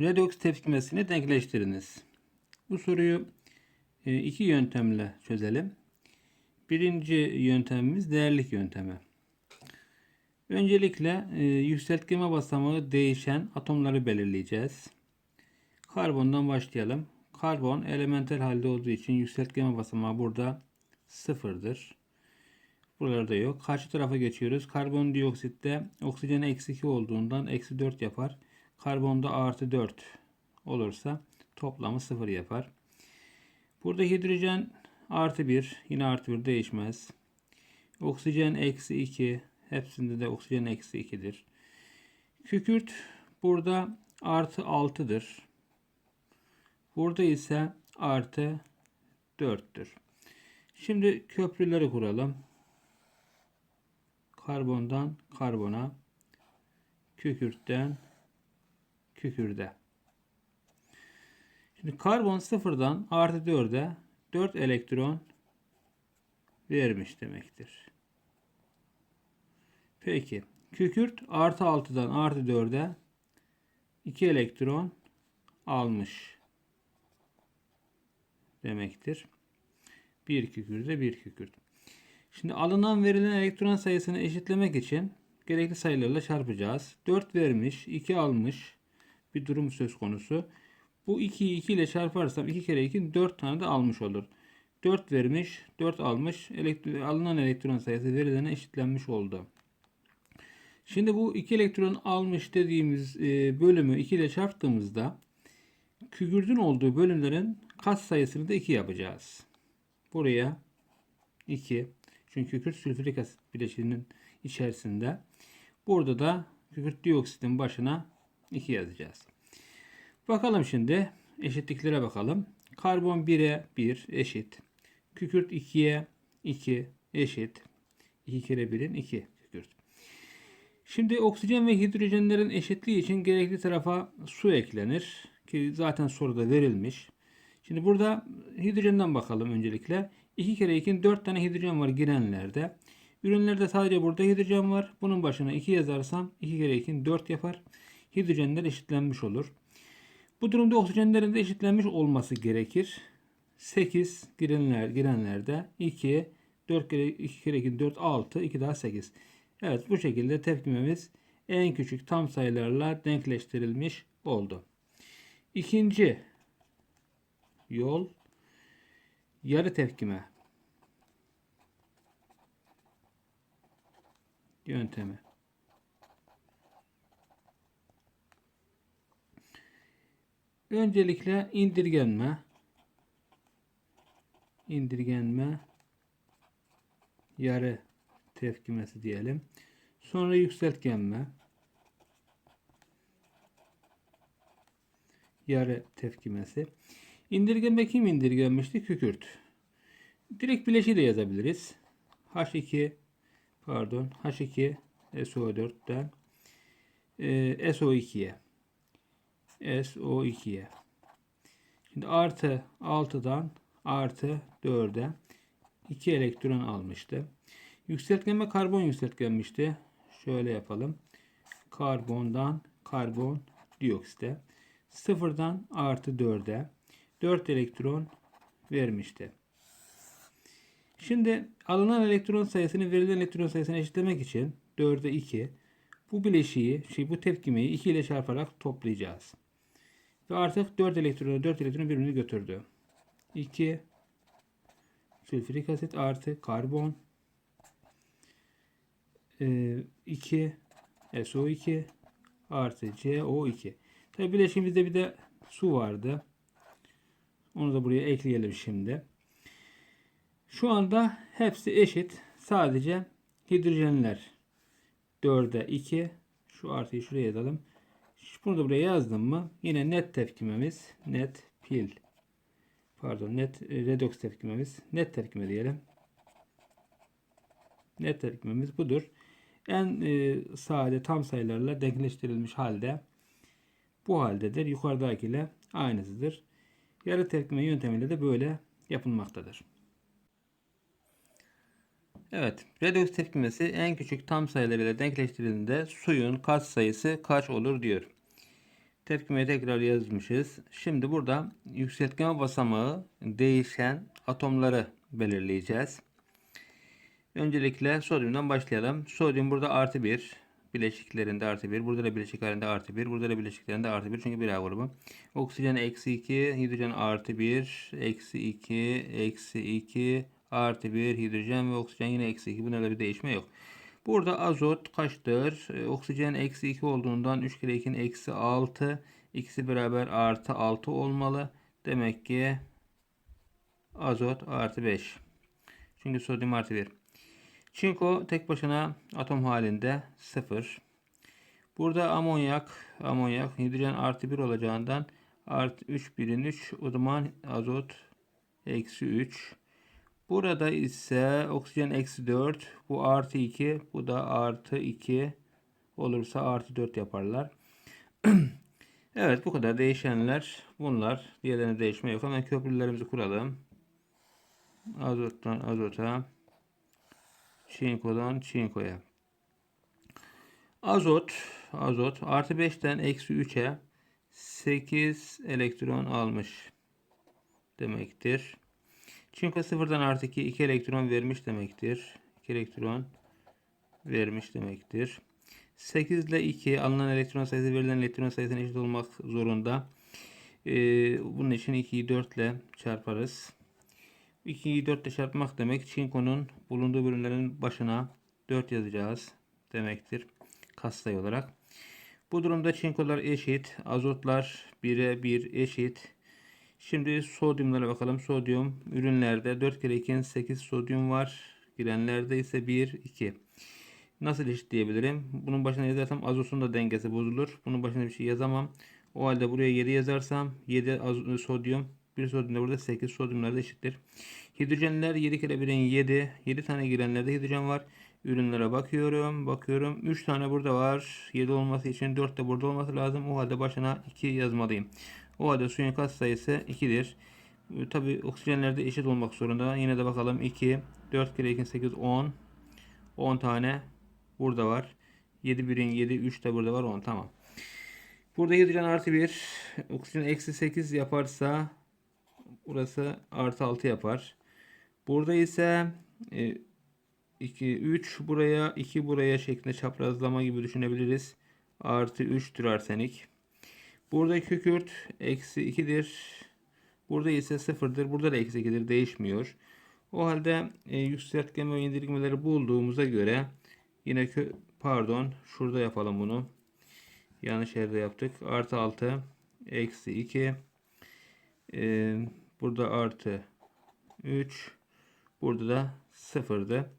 Redox tepkimesini denkleştiriniz. Bu soruyu e, iki yöntemle çözelim. Birinci yöntemimiz değerlik yöntemi. Öncelikle e, yükseltgeme basamağı değişen atomları belirleyeceğiz. Karbondan başlayalım. Karbon elementel halde olduğu için yükseltgeme basamağı burada sıfırdır. Buralarda yok. Karşı tarafa geçiyoruz. Karbondioksitte oksijen eksi 2 olduğundan eksi 4 yapar. Karbonda artı 4 olursa toplamı 0 yapar. Burada hidrojen artı 1 yine artı 1 değişmez. Oksijen eksi 2 hepsinde de oksijen eksi 2'dir. Kükürt burada artı 6'dır. Burada ise artı 4'tür. Şimdi köprüleri kuralım. Karbondan karbona, kükürtten kükürde. Şimdi karbon sıfırdan artı 4'e 4 elektron vermiş demektir. Peki kükürt artı 6'dan artı 4'e 2 elektron almış demektir. Bir kükürde bir kükürt. Şimdi alınan verilen elektron sayısını eşitlemek için gerekli sayılarla çarpacağız. 4 vermiş, 2 almış bir durum söz konusu. Bu 2'yi 2 ile çarparsam 2 kere 2 4 tane de almış olur. 4 vermiş, 4 almış. Elektron, alınan elektron sayısı verilene eşitlenmiş oldu. Şimdi bu 2 elektron almış dediğimiz e, bölümü 2 ile çarptığımızda kükürdün olduğu bölümlerin kat sayısını da 2 yapacağız. Buraya 2. Çünkü kükürt sülfürik asit bileşiğinin içerisinde. Burada da kükürt dioksitin başına 2 yazacağız. Bakalım şimdi eşitliklere bakalım. Karbon 1'e 1 eşit. Kükürt 2'ye 2 eşit. 2 kere 1'in 2 kükürt. Şimdi oksijen ve hidrojenlerin eşitliği için gerekli tarafa su eklenir. Ki zaten soruda verilmiş. Şimdi burada hidrojenden bakalım öncelikle. 2 kere 2'nin 4 tane hidrojen var girenlerde. Ürünlerde sadece burada hidrojen var. Bunun başına 2 yazarsam 2 kere 2'nin 4 yapar. Hidrojenler eşitlenmiş olur. Bu durumda oksijenlerin de eşitlenmiş olması gerekir. 8 girenler, girenlerde 2, 4 kere 2 kere 2 4 6 2 daha 8. Evet bu şekilde tepkimemiz en küçük tam sayılarla denkleştirilmiş oldu. İkinci yol yarı tepkime yöntemi. Öncelikle indirgenme indirgenme yarı tepkimesi diyelim. Sonra yükseltgenme yarı tepkimesi. İndirgenme kim indirgenmişti? Kükürt. Direkt bileşiği de yazabiliriz. H2 pardon H2 SO4'ten e, SO2'ye SO2'ye Şimdi artı 6'dan artı 4'e 2 elektron almıştı. Yükseltgenme karbon yükseltgenmişti. Şöyle yapalım. Karbondan karbon dioksite. Sıfırdan artı 4'e 4 elektron vermişti. Şimdi alınan elektron sayısını verilen elektron sayısına eşitlemek için 4'e 2 bu bileşiği, şey bu tepkimeyi 2 ile çarparak toplayacağız. Ve artık 4 elektronu 4 elektronu birbirini götürdü. 2 sülfürik asit artı karbon 2 SO2 artı CO2. Tabi bileşimizde bir de su vardı. Onu da buraya ekleyelim şimdi. Şu anda hepsi eşit. Sadece hidrojenler 4'e 2. Şu artıyı şuraya yazalım. Bunu da buraya yazdım mı yine net tepkimemiz net pil pardon net e, redox tepkimemiz net tepkime diyelim. Net tepkimemiz budur. En e, sade tam sayılarla denkleştirilmiş halde bu haldedir. Yukarıdakiyle aynısıdır. Yarı tepkime yöntemiyle de böyle yapılmaktadır. Evet, redox tepkimesi en küçük tam sayılarıyla denkleştirildiğinde suyun kat sayısı kaç olur diyor. Tepkimeyi tekrar yazmışız. Şimdi burada yükseltgeme basamağı değişen atomları belirleyeceğiz. Öncelikle sodyumdan başlayalım. Sodyum burada artı 1. Bileşiklerinde artı 1. Burada da bileşik artı 1. Burada da bileşiklerinde artı 1. Çünkü bir A grubu. Oksijen eksi 2. Hidrojen artı 1. Eksi 2. Eksi 2. Artı 1. Hidrojen ve oksijen yine eksi 2. Bunlarda bir değişme yok. Burada azot kaçtır? Ee, oksijen eksi 2 olduğundan 3 kere 2'nin eksi 6. İkisi beraber artı 6 olmalı. Demek ki azot artı 5. Çünkü sodyum artı 1. Çinko tek başına atom halinde 0. Burada amonyak, amonyak hidrojen artı 1 olacağından artı 3 birin 3 o zaman azot eksi 3. Burada ise oksijen eksi 4 bu artı 2 bu da artı 2 olursa artı 4 yaparlar. evet bu kadar değişenler bunlar. Diğerlerine değişme yok. Hemen köprülerimizi kuralım. Azottan azota. Çinkodan çinkoya. Azot, azot artı 5'ten eksi 3'e 8 elektron almış demektir. Çinko sıfırdan artı 2, 2 elektron vermiş demektir. 2 elektron vermiş demektir. 8 ile 2 alınan elektron sayısı verilen elektron sayısına eşit olmak zorunda. Ee, bunun için 2'yi 4 ile çarparız. 2'yi 4 ile çarpmak demek çinkonun bulunduğu bölümlerin başına 4 yazacağız demektir. Kastay olarak. Bu durumda çinkolar eşit. Azotlar 1'e 1 eşit. Şimdi sodyumlara bakalım. Sodyum ürünlerde 4 kere 2'nin 8 sodyum var. Girenlerde ise 1, 2. Nasıl eşitleyebilirim? Bunun başına yazarsam azotun da dengesi bozulur. Bunun başına bir şey yazamam. O halde buraya 7 yazarsam 7 sodyum bir sodyum da burada 8 sodyumlar da eşittir. Hidrojenler 7 kere 1'in 7. 7 tane girenlerde hidrojen var. Ürünlere bakıyorum. Bakıyorum. 3 tane burada var. 7 olması için 4 de burada olması lazım. O halde başına 2 yazmalıyım. O halde suyun kat sayısı 2'dir. Tabi oksijenlerde eşit olmak zorunda. Yine de bakalım 2. 4 kere 2 8 10. 10 tane burada var. 7 1'in 7 3 de burada var 10 tamam. Burada hidrojen artı 1. Oksijen eksi 8 yaparsa burası artı 6 yapar. Burada ise 2 3 buraya 2 buraya şeklinde çaprazlama gibi düşünebiliriz. Artı 3'tür arsenik. Burada kükürt eksi 2'dir. Burada ise 0'dır. Burada da eksi 2'dir. Değişmiyor. O halde e, yükseltgeme ve indirgemeleri bulduğumuza göre yine kö pardon şurada yapalım bunu. Yanlış yerde yaptık. Artı 6 eksi 2 e, burada artı 3 burada da 0'dı.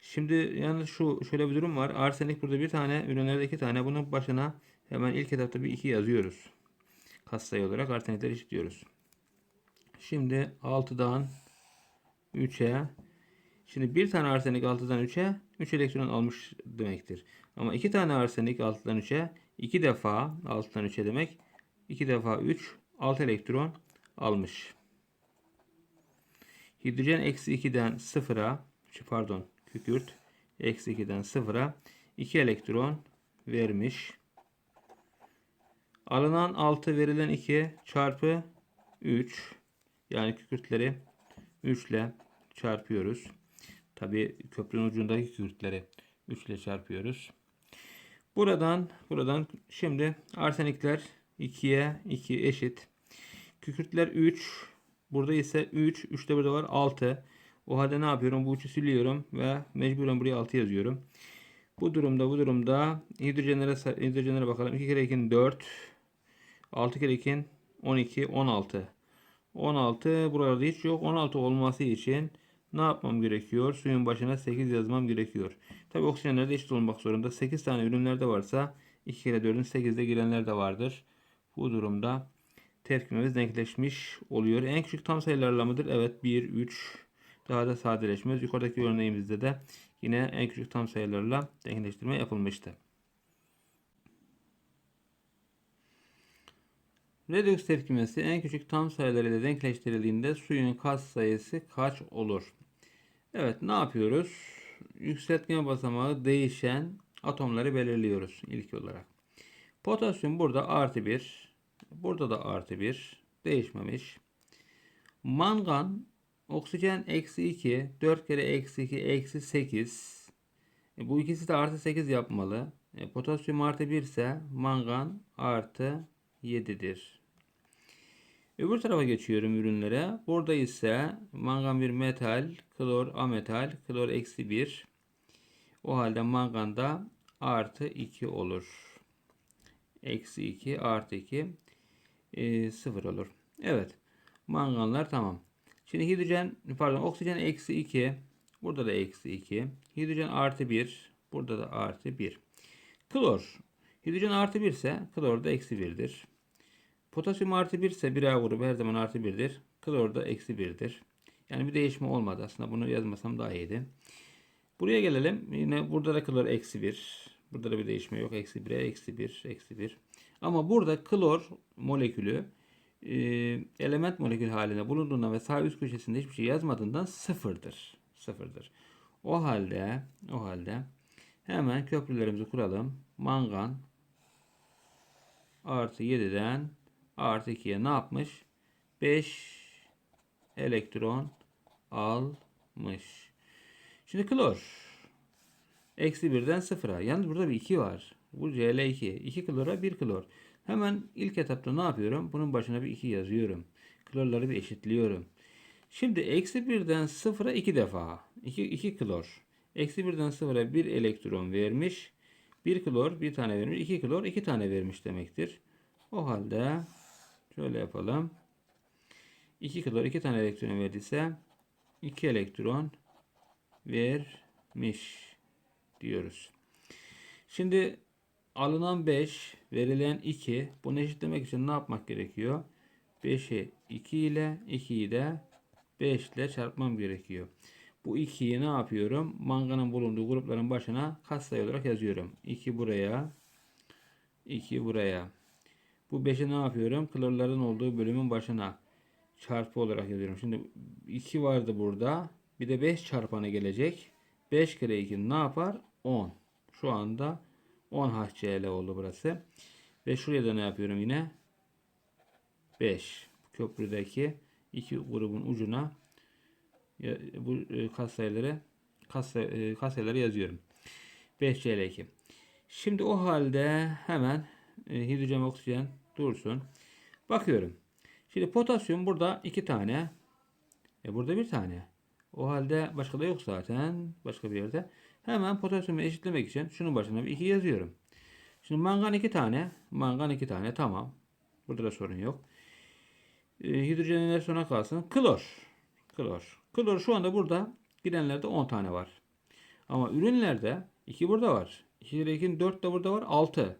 Şimdi yalnız şu şöyle bir durum var. Arsenik burada bir tane, ürünlerde iki tane. Bunun başına hemen ilk etapta bir 2 yazıyoruz. Katsayı olarak arsenikleri eşitliyoruz. Şimdi 6'dan 3'e Şimdi bir tane arsenik 6'dan 3'e 3 elektron almış demektir. Ama iki tane arsenik 6'dan 3'e 2 defa 6'dan 3'e demek 2 defa 3 6 elektron almış. Hidrojen eksi 2'den 0'a pardon kükürt eksi 2'den 0'a 2 elektron vermiş. Alınan 6 verilen 2 çarpı 3 yani kükürtleri 3 ile çarpıyoruz. Tabi köprünün ucundaki kükürtleri 3 ile çarpıyoruz. Buradan buradan şimdi arsenikler 2'ye 2 eşit. Kükürtler 3. Burada ise 3. 3 de burada var 6. O halde ne yapıyorum? Bu 3'ü siliyorum ve mecburen buraya 6 yazıyorum. Bu durumda bu durumda hidrojenlere, hidrojenlere bakalım. 2 kere 2'nin 4. 6 kere 2'nin 12. 16. 16 buralarda hiç yok. 16 olması için ne yapmam gerekiyor? Suyun başına 8 yazmam gerekiyor. Tabi oksijenler de eşit olmak zorunda. 8 tane ürünlerde varsa 2 kere 4'ün 8'de girenler de vardır. Bu durumda tepkimemiz denkleşmiş oluyor. En küçük tam sayılarla mıdır? Evet 1, 3 daha da sadeleşmez. Yukarıdaki örneğimizde de yine en küçük tam sayılarla denkleştirme yapılmıştı. Redox tepkimesi en küçük tam sayılar ile denkleştirildiğinde suyun kat sayısı kaç olur? Evet ne yapıyoruz? Yükseltgeme basamağı değişen atomları belirliyoruz ilk olarak. Potasyum burada artı 1. Burada da artı 1. Değişmemiş. Mangan oksijen eksi 2. 4 kere eksi 2 eksi 8. E, bu ikisi de artı 8 yapmalı. E, potasyum artı 1 ise mangan artı 7'dir. Öbür tarafa geçiyorum ürünlere. Burada ise mangan bir metal, klor ametal, klor eksi 1. O halde manganda artı 2 olur. Eksi 2 artı 2 e, 0 olur. Evet. Manganlar tamam. Şimdi hidrojen pardon oksijen eksi 2. Burada da eksi 2. Hidrojen artı 1. Burada da artı 1. Klor. Hidrojen artı 1 ise klor da eksi 1'dir. Potasyum artı 1 ise 1A grubu her zaman artı 1'dir. Klor da eksi 1'dir. Yani bir değişme olmadı aslında. Bunu yazmasam daha iyiydi. Buraya gelelim. Yine burada da klor eksi 1. Burada da bir değişme yok. Eksi 1'e eksi 1. Eksi 1. Ama burada klor molekülü e, element molekül halinde bulunduğundan ve sağ üst köşesinde hiçbir şey yazmadığından sıfırdır. Sıfırdır. O halde o halde hemen köprülerimizi kuralım. Mangan artı 7'den artı 2'ye ne yapmış? 5 elektron almış. Şimdi klor. Eksi 1'den 0'a. Yalnız burada bir 2 var. Bu Cl2. 2 klora 1 klor. Hemen ilk etapta ne yapıyorum? Bunun başına bir 2 yazıyorum. Klorları bir eşitliyorum. Şimdi eksi 1'den 0'a 2 defa. 2, 2 klor. Eksi 1'den 0'a 1 elektron vermiş. 1 klor bir tane vermiş. 2 klor 2 tane vermiş demektir. O halde şöyle yapalım. 2 klor 2 tane elektron verdiyse 2 elektron vermiş diyoruz. Şimdi alınan 5, verilen 2. Bunu eşitlemek için ne yapmak gerekiyor? 5'i 2 ile 2'yi de 5 ile çarpmam gerekiyor. Bu 2'yi ne yapıyorum? Manganın bulunduğu grupların başına katsayı olarak yazıyorum. 2 buraya, 2 buraya. Bu 5'i ne yapıyorum? Klorların olduğu bölümün başına çarpı olarak yazıyorum. Şimdi 2 vardı burada. Bir de 5 çarpanı gelecek. 5 kere 2 ne yapar? 10. Şu anda 10 HCl oldu burası. Ve şuraya da ne yapıyorum yine? 5. Köprüdeki iki grubun ucuna bu e, katsayıları e, katsayıları yazıyorum. 5 Cl2. Şimdi o halde hemen e, hidrojen oksijen dursun. Bakıyorum. Şimdi potasyum burada iki tane. E burada bir tane. O halde başka da yok zaten. Başka bir yerde. Hemen potasyumu eşitlemek için şunun başına bir 2 yazıyorum. Şimdi mangan 2 tane. Mangan 2 tane. Tamam. Burada da sorun yok. E, hidrojenler sona kalsın. Klor. Klor. Klor şu anda burada girenlerde 10 tane var. Ama ürünlerde 2 burada var. 2 kere 2'nin 4 de burada var. 6.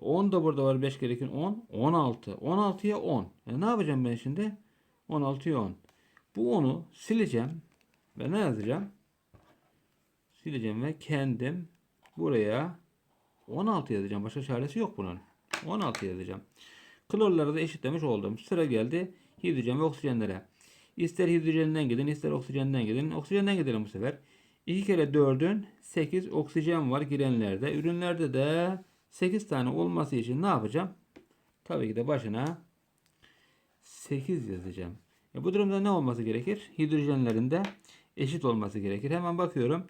10 da burada var. 5 kere 2'nin 10. 16. 16'ya 10. E ne yapacağım ben şimdi? 16'ya 10. Bu 10'u sileceğim. Ve ne yazacağım? Sileceğim ve kendim buraya 16 yazacağım. Başka çaresi yok bunun. 16 yazacağım. Klorları da eşitlemiş oldum. Sıra geldi hidrojen ve oksijenlere. İster hidrojenden gidin ister oksijenden gidin. Oksijenden gidelim bu sefer. 2 kere 4'ün 8 oksijen var girenlerde. Ürünlerde de 8 tane olması için ne yapacağım? Tabii ki de başına 8 yazacağım. E bu durumda ne olması gerekir? Hidrojenlerinde eşit olması gerekir. Hemen bakıyorum.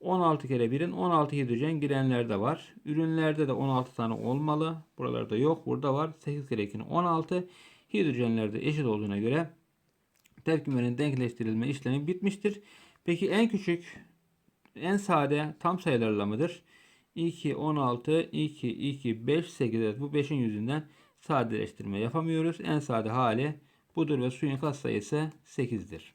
16 kere 1'in 16 hidrojen girenlerde var. Ürünlerde de 16 tane olmalı. Buralarda yok. Burada var. 8 kere 2'nin 16. Hidrojenlerde eşit olduğuna göre tepkimenin denkleştirilme işlemi bitmiştir. Peki en küçük, en sade tam sayılarla mıdır? 2, 16, 2, 2, 5, 8. Evet, bu 5'in yüzünden sadeleştirme yapamıyoruz. En sade hali budur ve suyun katsayısı 8'dir.